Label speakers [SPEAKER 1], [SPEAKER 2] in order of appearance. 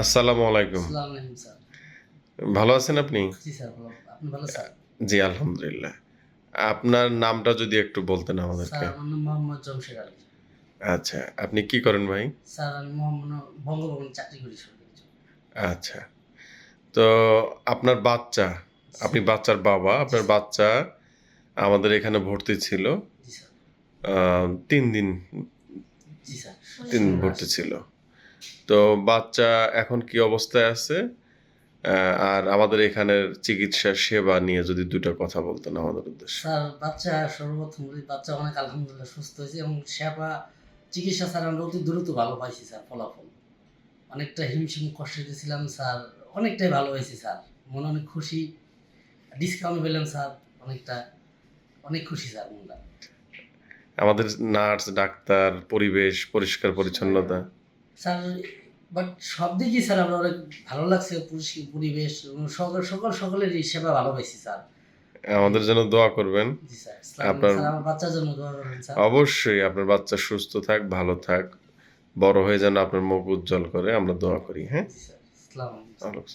[SPEAKER 1] আসসালামু আলাইকুম। ভালো আছেন আপনি?
[SPEAKER 2] জি
[SPEAKER 1] আলহামদুলিল্লাহ। আপনার নামটা যদি একটু বলতেন আমাদেরকে। আচ্ছা আপনি কি করেন ভাই। আচ্ছা। তো আপনার বাচ্চা আপনি বাচ্চার বাবা আপনার বাচ্চা আমাদের এখানে ভর্তি ছিল। তিন দিন তিন দিন ভর্তি ছিল। তো বাচ্চা এখন কি অবস্থায় আছে? আর আমাদের এখানের চিকিৎসা সেবা নিয়ে যদি দুটো কথা বলতেন আমাদের উদ্দেশ্যে।
[SPEAKER 2] স্যার বাচ্চা সর্বপ্রথম বাচ্চা অনেক আলহামদুলিল্লাহ সুস্থ হয়েছে এবং সেবা চিকিৎসা স্যার আমরা অতি দ্রুত ভালো পাইছি স্যার ফলাফল। অনেকটা হিমশিম কষ্ট দিয়েছিলাম স্যার অনেকটাই ভালো হয়েছে স্যার। মনে অনেক খুশি ডিসকাউন্ট পেলাম স্যার অনেকটা অনেক খুশি স্যার মনটা
[SPEAKER 1] আমাদের নার্স ডাক্তার পরিবেশ পরিষ্কার পরিচ্ছন্নতা।
[SPEAKER 2] স্যার বাট সব দিকই স্যার আমার অনেক ভালো লাগছে পরিবেশ সকল সকল সকলেরই সেবা ভালো পাইছি স্যার।
[SPEAKER 1] আমাদের জন্য দোয়া করবেন। আপনার-
[SPEAKER 2] বাচ্চার জন্য দোয়া করবেন স্যার।
[SPEAKER 1] অবশ্যই আপনার বাচ্চা সুস্থ থাক ভালো থাক বড় হয়ে যেন আপনার মুখ উজ্জ্বল করে আমরা দোয়া করি হ্যাঁ?
[SPEAKER 2] আসসালামু
[SPEAKER 1] আলোক